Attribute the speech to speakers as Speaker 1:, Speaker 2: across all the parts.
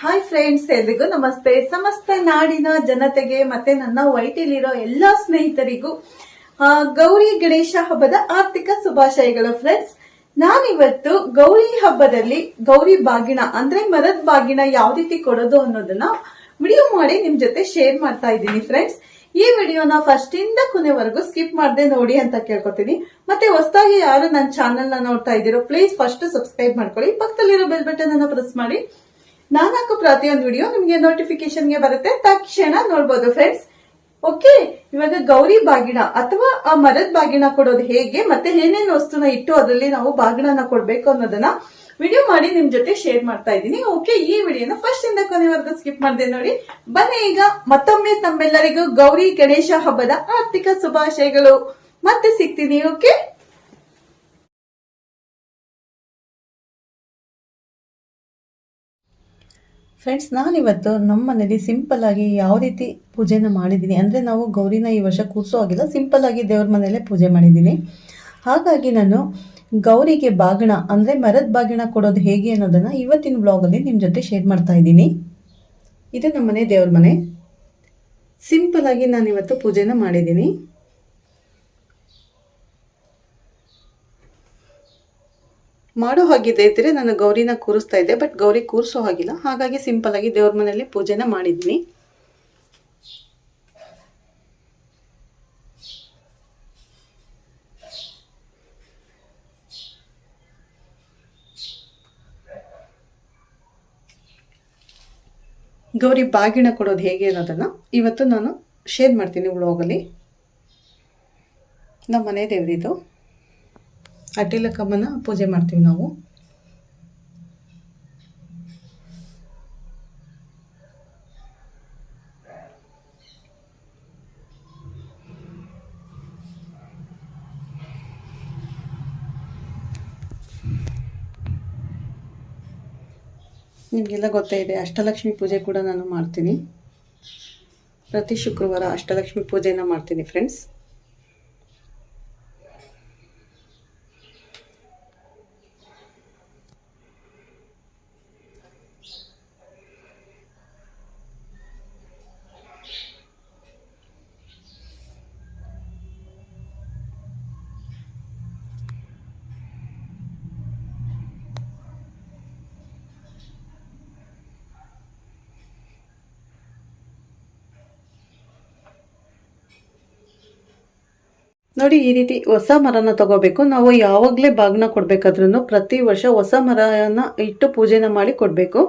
Speaker 1: Hi friends ಎಲ್ರಿಗೂ ನಮಸ್ತೆ. ಸಮಸ್ತ ನಾಡಿನ ಜನತೆಗೆ ಮತ್ತೆ ನನ್ನ ವೈಟಿಲಿರೋ ಎಲ್ಲಾ ಸ್ನೇಹಿತರಿಗೂ ಗೌರಿ ಗಣೇಶ ಹಬ್ಬದ ಆರ್ಥಿಕ ಶುಭಾಶಯಗಳು ಫ್ರೆಂಡ್ಸ್ ನಾನಿವತ್ತು ಗೌರಿ ಹಬ್ಬದಲ್ಲಿ ಗೌರಿ ಬಾಗಿನ ಅಂದ್ರೆ ಮರದ ಬಾಗಿನ ಯಾವ ರೀತಿ ಕೊಡೋದು ಅನ್ನೋದನ್ನ ವಿಡಿಯೋ ಮಾಡಿ ನಿಮ್ ಜೊತೆ ಶೇರ್ ಮಾಡ್ತಾ ಇದ್ದೀನಿ ಫ್ರೆಂಡ್ಸ್ ಈ ವಿಡಿಯೋನ ಫಸ್ಟ್ ಇಂದ ಕೊನೆವರೆಗೂ ಸ್ಕಿಪ್ ಮಾಡದೆ ನೋಡಿ ಅಂತ ಕೇಳ್ಕೊತೀನಿ. ಮತ್ತೆ ಹೊಸದಾಗಿ ಯಾರು ನನ್ನ ಚಾನೆಲ್ನ ನೋಡ್ತಾ ಇದ್ದೀರೋ ಪ್ಲೀಸ್ ಫಸ್ಟ್ ಸಬ್ಸ್ಕ್ರೈಬ್ ಮಾಡ್ಕೊಳ್ಳಿ. ಪಕ್ಕದಲ್ಲಿರೋ ಬೆಲ್ ಬಟನ್ ಅನ್ನ ಪ್ರೆಸ್ ಮಾಡಿ. ನಾಲ್ಕು ಪ್ರತಿಯೊಂದು ವಿಡಿಯೋ ನಿಮಗೆ ನೋಟಿಫಿಕೇಶನ್ಗೆ ಬರುತ್ತೆ. ತಕ್ಷಣ ನೋಡ್ಬೋದು ಫ್ರೆಂಡ್ಸ್ ಓಕೆ ಇವಾಗ ಗೌರಿ ಬಾಗಿಣ ಅಥವಾ ಆ ಮರದ ಬಾಗಿಣ ಕೊಡೋದು ಹೇಗೆ, ಮತ್ತೆ ಏನೇನು ವಸ್ತುನ ಇಟ್ಟು ಅದರಲ್ಲಿ ನಾವು ಬಾಗಿಣನ ಕೊಡಬೇಕು ಅನ್ನೋದನ್ನ ವಿಡಿಯೋ ಮಾಡಿ ನಿಮ್ ಜೊತೆ ಶೇರ್ ಮಾಡ್ತಾ ಇದ್ದೀನಿ. ಓಕೆ ಈ ವಿಡಿಯೋನ ಫಸ್ಟ್ ಇಂದ ಕೊನೆವರೆಗೂ ಸ್ಕಿಪ್ ಮಾಡಿದೆ ನೋಡಿ. ಬನ್ನಿ ಈಗ ಮತ್ತೊಮ್ಮೆ ತಮ್ಮೆಲ್ಲರಿಗೂ ಗೌರಿ ಗಣೇಶ ಹಬ್ಬದ ಆರ್ಥಿಕ ಶುಭಾಶಯಗಳು. ಮತ್ತೆ ಸಿಗ್ತೀನಿ ಓಕೆ ಫ್ರೆಂಡ್ಸ್ ನಾನಿವತ್ತು ನಮ್ಮ ಮನೇಲಿ ಸಿಂಪಲ್ ಆಗಿ ಯಾವ ರೀತಿ ಪೂಜೆನ ಮಾಡಿದ್ದೀನಿ ಅಂದರೆ ನಾವು ಗೌರಿನ ಈ ವರ್ಷ ಕೂರಿಸೋ ಆಗಿಲ್ಲ ಸಿಂಪಲ್ ಆಗಿ ದೇವ್ರ ಮನೆಯಲ್ಲೇ ಪೂಜೆ ಮಾಡಿದ್ದೀನಿ ಹಾಗಾಗಿ ನಾನು ಗೌರಿಗೆ ಬಾಗಿಣ ಅಂದರೆ ಮರದ ಬಾಗಿಣ ಕೊಡೋದು ಹೇಗೆ ಅನ್ನೋದನ್ನು ಇವತ್ತಿನ ಬ್ಲಾಗಲ್ಲಿ ನಿಮ್ಮ ಜೊತೆ ಶೇರ್ ಮಾಡ್ತಾ ಇದ್ದೀನಿ. ಇದು ನಮ್ಮ ಮನೆ ದೇವ್ರ ಮನೆ. ಸಿಂಪಲ್ ಆಗಿ ನಾನು ಇವತ್ತು ಪೂಜೆನ ಮಾಡಿದ್ದೀನಿ ಮಾಡೋ ಹಾಗಿದೆ ಇದ್ರೆ ನಾನು ಗೌರಿನ ಕೂರಿಸ್ತಾ ಇದ್ದೆ ಬಟ್ ಗೌರಿ ಕೂರಿಸೋ ಹಾಗಿಲ್ಲ. ಹಾಗಾಗಿ ಸಿಂಪಲ್ ಆಗಿ ದೇವ್ರ ಮನೆಯಲ್ಲಿ ಪೂಜೆನ ಮಾಡಿದ್ದೀನಿ ಗೌರಿ ಬಾಗಿಣ ಕೊಡೋದು ಹೇಗೆ ಅನ್ನೋದನ್ನ ಇವತ್ತು ನಾನು ಶೇರ್ ಮಾಡ್ತೀನಿ ಉಳೋಗಲಿ ನಮ್ಮ ಮನೆ ದೇವರಿದು. ಅಡ್ಡಿಲಕ್ಕಮ್ಮನ ಪೂಜೆ ಮಾಡ್ತೀವಿ ನಾವು. ನಿಮಗೆಲ್ಲ ಗೊತ್ತೇ ಇದೆ, ಅಷ್ಟಲಕ್ಷ್ಮಿ ಪೂಜೆ ಕೂಡ ನಾನು ಮಾಡ್ತೀನಿ. ಪ್ರತಿ ಶುಕ್ರವಾರ ಅಷ್ಟಲಕ್ಷ್ಮಿ ಪೂಜೆನ ಮಾಡ್ತೀನಿ ಫ್ರೆಂಡ್ಸ್ ನೋಡಿ, ಈ ರೀತಿ ಹೊಸ ಮರನ ತಗೋಬೇಕು. ನಾವು ಯಾವಾಗಲೇ ಬಾಗ್ನ ಕೊಡಬೇಕಾದ್ರೂ ಪ್ರತಿ ವರ್ಷ ಹೊಸ ಮರನ ಇಟ್ಟು ಪೂಜೆನ ಮಾಡಿ ಕೊಡಬೇಕು.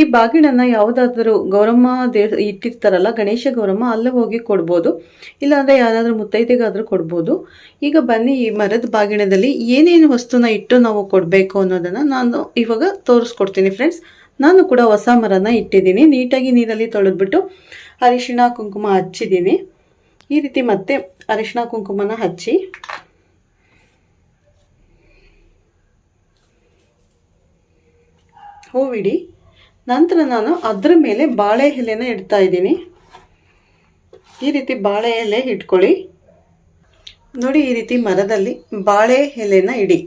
Speaker 1: ಈ ಬಾಗಿಣನ ಯಾವುದಾದ್ರೂ ಗೌರಮ್ಮ ದೇ ಇಟ್ಟಿರ್ತಾರಲ್ಲ, ಗಣೇಶ ಗೌರಮ್ಮ, ಅಲ್ಲೇ ಹೋಗಿ ಕೊಡ್ಬೋದು. ಇಲ್ಲಾಂದರೆ ಯಾರಾದರೂ ಮುತ್ತೈದೆಗಾದರೂ ಕೊಡ್ಬೋದು. ಈಗ ಬನ್ನಿ, ಈ ಮರದ ಬಾಗಿಣದಲ್ಲಿ ಏನೇನು ವಸ್ತುನ ಇಟ್ಟು ನಾವು ಕೊಡಬೇಕು ಅನ್ನೋದನ್ನು ನಾನು ಇವಾಗ ತೋರಿಸ್ಕೊಡ್ತೀನಿ ಫ್ರೆಂಡ್ಸ್. ನಾನು ಕೂಡ ಹೊಸ ಮರನ ಇಟ್ಟಿದ್ದೀನಿ. ನೀಟಾಗಿ ನೀರಲ್ಲಿ ತೊಳೆದ್ಬಿಟ್ಟು ಅರಿಶಿಣ, ಕುಂಕುಮ ಹಚ್ಚಿದ್ದೀನಿ. ಈ ರೀತಿ ಮತ್ತೆ ಅರಿಶಿಣ ಕುಂಕುಮನ ಹಚ್ಚಿ. ಹೂವಿಡಿ ನಂತರ ನಾನು ಅದರ ಮೇಲೆ ಬಾಳೆ ಎಲೆನ ಇಡ್ತಾ ಇದ್ದೀನಿ. ಈ ರೀತಿ ಬಾಳೆ ಎಲೆ ಇಟ್ಕೊಳ್ಳಿ. ನೋಡಿ ಈ ರೀತಿ ಮರದಲ್ಲಿ ಬಾಳೆ ಎಲೆನ ಇಡಿ.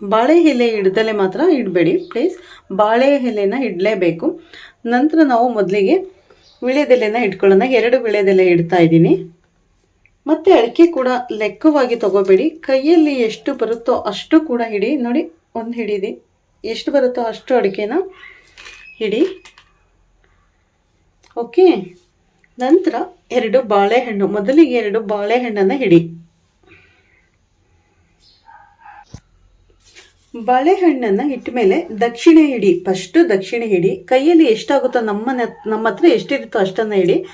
Speaker 1: ಬಾಳೆ ಎಲೆ ಹಿಡ್ದಲೆ ಮಾತ್ರ ಇಡಬೇಡಿ ಪ್ಲೀಸ್ ಬಾಳೆ ಎಲೆನ ಇಡಲೇಬೇಕು. ನಂತರ ನಾವು ಮೊದಲಿಗೆ ವಿಳೆದೆಲೆನ ಇಟ್ಕೊಳ್ಳೋಣ. ಎರಡು ವಿಳೆದೆಲೆ ಇಡ್ತಾ ಇದ್ದೀನಿ. ಮತ್ತು ಅಡಿಕೆ ಕೂಡ ಲೆಕ್ಕವಾಗಿ ತಗೋಬೇಡಿ. ಕೈಯಲ್ಲಿ ಎಷ್ಟು ಬರುತ್ತೋ ಅಷ್ಟು ಕೂಡ ಹಿಡಿ, ನೋಡಿ ಒಂದು ಹಿಡಿದಿ. ಎಷ್ಟು ಬರುತ್ತೋ ಅಷ್ಟು ಅಡಿಕೆನ ಹಿಡಿ. ಓಕೆ? ನಂತರ ಎರಡು ಬಾಳೆಹಣ್ಣು, ಮೊದಲಿಗೆ ಎರಡು ಬಾಳೆಹಣ್ಣನ್ನು ಹಿಡಿ. ಬಾಳೆಹಣ್ಣನ್ನು ಇಟ್ಟ ಮೇಲೆ ದಕ್ಷಿಣೆ ಹಿಡಿ, ಫಸ್ಟು ದಕ್ಷಿಣೆ ಹಿಡಿ. ಕೈಯಲ್ಲಿ ಎಷ್ಟಾಗುತ್ತೋ ನಮ್ಮ ನ- ನಮ್ಮ ಹತ್ರ ಎಷ್ಟಿರುತ್ತೋ ಅಷ್ಟನ್ನು ಹಿಡಿ.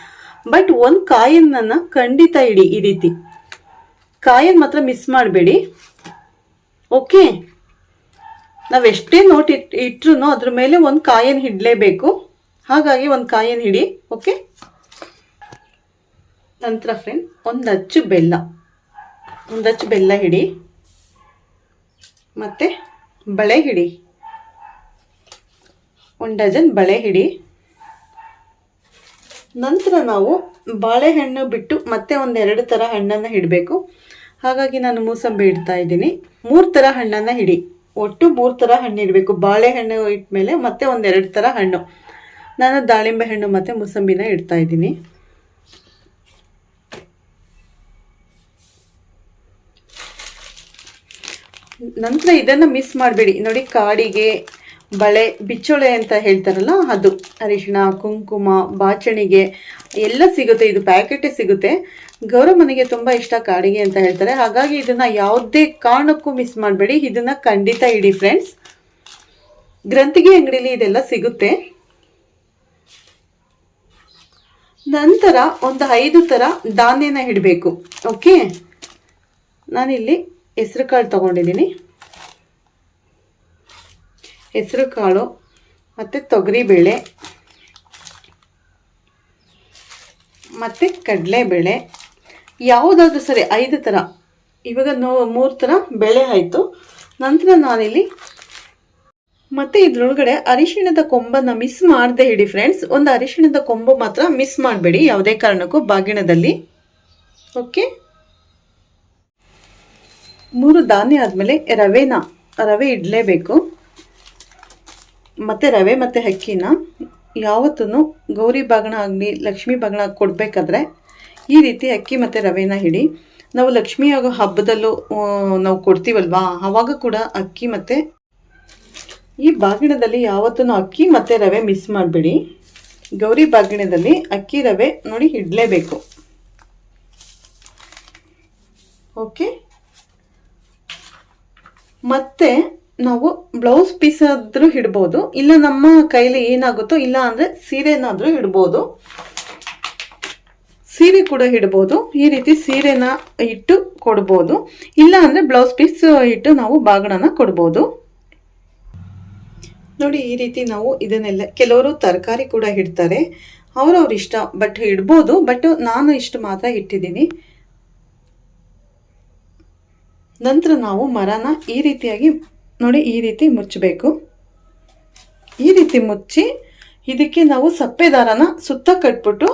Speaker 1: ಬಟ್ ಒಂದು ಕಾಯನ್ನ ಖಂಡಿತ ಇಡಿ, ಈ ರೀತಿ. ಕಾಯನ್ ಮಾತ್ರ ಮಿಸ್ ಮಾಡಬೇಡಿ. ಓಕೆ ನಾವೆಷ್ಟೇ ನೋಟ್ ಇಟ್ ಇಟ್ರು ಅದ್ರ ಮೇಲೆ ಒಂದು ಕಾಯನ್ ಹಿಡಲೇಬೇಕು. ಹಾಗಾಗಿ ಒಂದು ಕಾಯನ್ ಹಿಡಿ ಓಕೆ ನಂತರ ಫ್ರೆಂಡ್ ಒಂದು ಅಚ್ಚು ಬೆಲ್ಲ. ಒಂದು ಅಚ್ಚು ಬೆಲ್ಲ ಹಿಡಿ. ಮತ್ತು ಬಳೆ ಹಿಡಿ. ಒಂದು ಡಜನ್ ಬಳೆ ಹಿಡಿ. ನಂತರ ನಾವು ಬಾಳೆಹಣ್ಣು ಬಿಟ್ಟು ಮತ್ತೆ ಒಂದೆರಡು ಥರ ಹಣ್ಣನ್ನು ಹಿಡಬೇಕು ಹಾಗಾಗಿ ನಾನು ಮೂಸಂಬಿ ಇಡ್ತಾ ಇದ್ದೀನಿ. ಮೂರು ಥರ ಹಣ್ಣನ್ನು ಹಿಡಿ ಒಟ್ಟು ಮೂರು ಥರ ಹಣ್ಣು ಇಡಬೇಕು. ಬಾಳೆಹಣ್ಣು ಇಟ್ಮೇಲೆ ಮತ್ತೆ ಒಂದೆರಡು ಥರ ಹಣ್ಣು. ನಾನು ದಾಳಿಂಬೆ ಹಣ್ಣು ಮತ್ತು ಮೂಸಂಬಿನ ಇಡ್ತಾ ಇದ್ದೀನಿ. ನಂತರ ಇದನ್ನು ಮಿಸ್ ಮಾಡಬೇಡಿ. ನೋಡಿ ಕಾಡಿಗೆ ಬಳೆ, ಬಿಚ್ಚೊಳೆ ಅಂತ ಹೇಳ್ತಾರಲ್ಲ, ಅದು ಅರಿಶಿಣ, ಕುಂಕುಮ, ಬಾಚಣಿಗೆ ಎಲ್ಲ ಸಿಗುತ್ತೆ. ಇದು ಪ್ಯಾಕೆಟೇ ಸಿಗುತ್ತೆ. ಗೌರವ ಮನೆಗೆ ತುಂಬ ಇಷ್ಟ ಕಾಡಿಗೆ ಅಂತ ಹೇಳ್ತಾರೆ. ಹಾಗಾಗಿ ಇದನ್ನು ಯಾವುದೇ ಕಾರಣಕ್ಕೂ ಮಿಸ್ ಮಾಡಬೇಡಿ. ಇದನ್ನು ಖಂಡಿತ ಇಡಿ ಫ್ರೆಂಡ್ಸ್ ಗ್ರಂಥಿಗೆ ಅಂಗಡಿಲಿ ಇದೆಲ್ಲ ಸಿಗುತ್ತೆ. ನಂತರ ಒಂದು ಐದು ಥರ ಧಾನ್ಯನ ಇಡಬೇಕು. ಓಕೆ ನಾನಿಲ್ಲಿ ಹೆಸರು ಕಾಳು ತೊಗೊಂಡಿದ್ದೀನಿ. ಹೆಸರು ಕಾಳು, ಮತ್ತು ತೊಗರಿಬೇಳೆ, ಮತ್ತು ಕಡಲೆಬೇಳೆ. ಯಾವುದಾದ್ರೂ ಸರಿ ಐದು ಥರ ಇವಾಗ ನೋ, ಮೂರು ಥರ ಬೆಳೆ ಆಯಿತು. ನಂತರ ನಾನಿಲ್ಲಿ ಮತ್ತು ಇದ್ರೊಳಗಡೆ ಅರಿಶಿಣದ ಕೊಂಬನ್ನು ಮಿಸ್ ಮಾಡದೆ ಇಡಿ ಫ್ರೆಂಡ್ಸ್ ಒಂದು ಅರಿಶಿಣದ ಕೊಂಬು ಮಾತ್ರ ಮಿಸ್ ಮಾಡಬೇಡಿ, ಯಾವುದೇ ಕಾರಣಕ್ಕೂ ಬಾಗಿಣದಲ್ಲಿ. ಓಕೆ ಮೂರು ಧಾನ್ಯ ಆದಮೇಲೆ ರವೆನ, ರವೆ ಇಡಲೇಬೇಕು. ಮತ್ತು ರವೆ ಮತ್ತು ಅಕ್ಕಿನ ಯಾವತ್ತೂ ಗೌರಿ ಬಾಗಣ ಆಗಲಿ, ಲಕ್ಷ್ಮೀ ಬಾಗಣ ಕೊಡಬೇಕಾದ್ರೆ ಈ ರೀತಿ ಅಕ್ಕಿ ಮತ್ತು ರವೆನ ಹಿಡಿ ನಾವು ಲಕ್ಷ್ಮೀ ಆಗೋ ಹಬ್ಬದಲ್ಲೂ ನಾವು ಕೊಡ್ತೀವಲ್ವಾ? ಆವಾಗ ಕೂಡ ಅಕ್ಕಿ ಮತ್ತು ಈ ಬಾಗಿಣದಲ್ಲಿ ಯಾವತ್ತೂ ಅಕ್ಕಿ ಮತ್ತು ರವೆ ಮಿಸ್ ಮಾಡಬೇಡಿ. ಗೌರಿ ಬಾಗಿಣದಲ್ಲಿ ಅಕ್ಕಿ, ರವೆ ನೋಡಿ ಇಡಲೇಬೇಕು. ಓಕೆ ಮತ್ತೆ ನಾವು ಬ್ಲೌಸ್ ಪೀಸ್ ಆದ್ರೂ ಇಡ್ಬೋದು, ಇಲ್ಲ ನಮ್ಮ ಕೈಲಿ ಏನಾಗುತ್ತೋ, ಇಲ್ಲ ಅಂದರೆ ಸೀರೆನಾದರೂ ಇಡ್ಬೋದು. ಸೀರೆ ಕೂಡ ಇಡ್ಬೋದು, ಈ ರೀತಿ ಸೀರೆನ ಇಟ್ಟು ಕೊಡ್ಬೋದು, ಇಲ್ಲ ಅಂದ್ರೆ ಬ್ಲೌಸ್ ಪೀಸ್ ಇಟ್ಟು ನಾವು ಬಾಗಣನ ಕೊಡ್ಬೋದು. ನೋಡಿ, ಈ ರೀತಿ ನಾವು ಇದನ್ನೆಲ್ಲ, ಕೆಲವರು ತರಕಾರಿ ಕೂಡ ಇಡ್ತಾರೆ, ಅವ್ರವ್ರ ಇಷ್ಟ ಬಟ್ ಇಡ್ಬೋದು ಬಟ್ ನಾನು ಇಷ್ಟು ಮಾತ್ರ ಇಟ್ಟಿದ್ದೀನಿ. ನಂತರ ನಾವು ಮರನ ಈ ರೀತಿಯಾಗಿ ನೋಡಿ ಈ ರೀತಿ ಮುಚ್ಚಬೇಕು. ಈ ರೀತಿ ಮುಚ್ಚಿ ಇದಕ್ಕೆ ನಾವು ಸಪ್ಪೆ ದಾರನ ಸುತ್ತ ಕಟ್ಬಿಟ್ಟು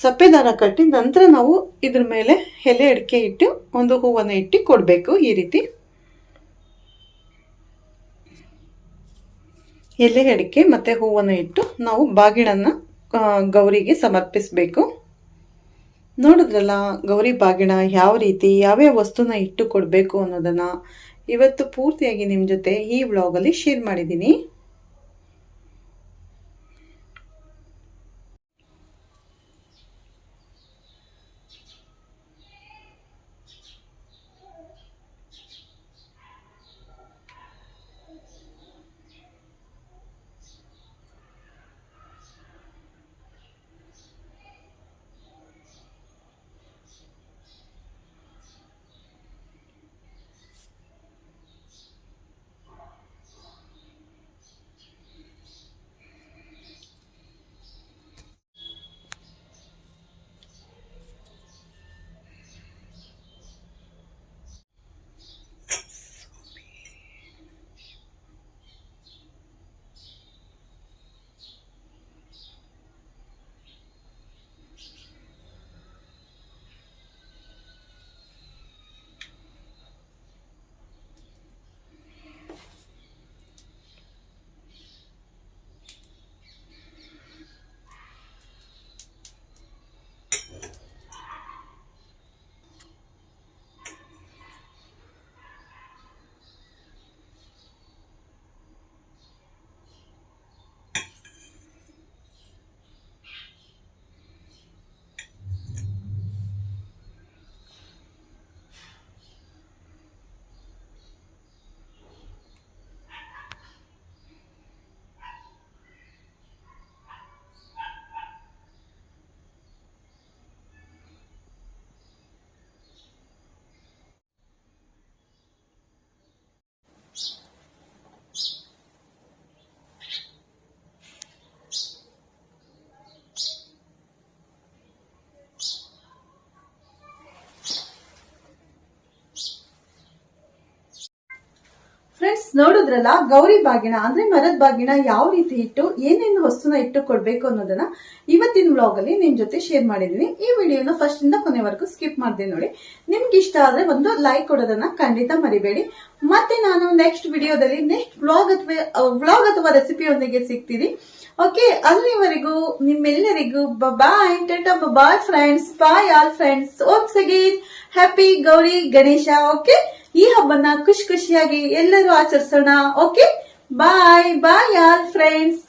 Speaker 1: ಸಪ್ಪೆ ದಾರ ಕಟ್ಟಿ ನಂತರ ನಾವು ಇದ್ರ ಮೇಲೆ ಎಲೆ ಅಡಿಕೆ ಇಟ್ಟು ಒಂದು ಹೂವನ್ನು ಇಟ್ಟು ಕೊಡಬೇಕು ಈ ರೀತಿ. ಎಲೆ ಅಡಿಕೆ ಮತ್ತು ಹೂವನ್ನು ಇಟ್ಟು ನಾವು ಬಾಗಿಣನ್ನು ಗೌರಿಗೆ ಸಮರ್ಪಿಸಬೇಕು. ನೋಡಿದ್ರಲ್ಲ ಗೌರಿ ಬಾಗಿಣ ಯಾವ ರೀತಿ, ಯಾವ್ಯಾವ ವಸ್ತುನ ಇಟ್ಟು ಕೊಡಬೇಕು ಅನ್ನೋದನ್ನು ಇವತ್ತು ಪೂರ್ತಿಯಾಗಿ ನಿಮ್ಮ ಜೊತೆ ಈ ವ್ಲಾಗಲ್ಲಿ ಶೇರ್ ಮಾಡಿದ್ದೀನಿ ನೋಡಿದ್ರಲ್ಲ, ಗೌರಿ ಬಾಗಿನ ಅಂದ್ರೆ ಮರದ ಬಾಗಿನ ಯಾವ ರೀತಿ ಇಟ್ಟು, ಏನೇನು ವಸ್ತುನ ಇಟ್ಟು ಕೊಡ್ಬೇಕು ಅನ್ನೋದನ್ನ ಇವತ್ತಿನ ಬ್ಲಾಗ್ ಅಲ್ಲಿ ನಿಮ್ ಜೊತೆ ಶೇರ್ ಮಾಡಿದೀನಿ ಈ ವಿಡಿಯೋನ ಫಸ್ಟ್ ಇಂದ ಕೊನೆವರೆಗೂ ಸ್ಕಿಪ್ ಮಾಡಿದೆ ನೋಡಿ. ನಿಮ್ಗೆ ಇಷ್ಟ ಆದ್ರೆ ಒಂದು ಲೈಕ್ ಕೊಡೋದನ್ನ ಖಂಡಿತ ಮರಿಬೇಡಿ. ಮತ್ತೆ ನಾನು ನೆಕ್ಸ್ಟ್ ವಿಡಿಯೋದಲ್ಲಿ ನೆಕ್ಸ್ಟ್ ವ್ಲಾಗ್ ಅಥವಾ ವ್ಲಾಗ್ ಅಥವಾ ರೆಸಿಪಿಯೊಂದಿಗೆ ಸಿಗ್ತೀನಿ. ಓಕೆ ಅಲ್ಲಿವರೆಗೂ ನಿಮ್ಮೆಲ್ಲರಿಗೂ bye tata bye friends bye all friends once again happy Gauri Ganesha okay ಈ ಹಬ್ಬನ ಖುಷಿ ಖುಷಿಯಾಗಿ ಎಲ್ಲರೂ ಆಚರಿಸೋಣ. Okay bye bye all friends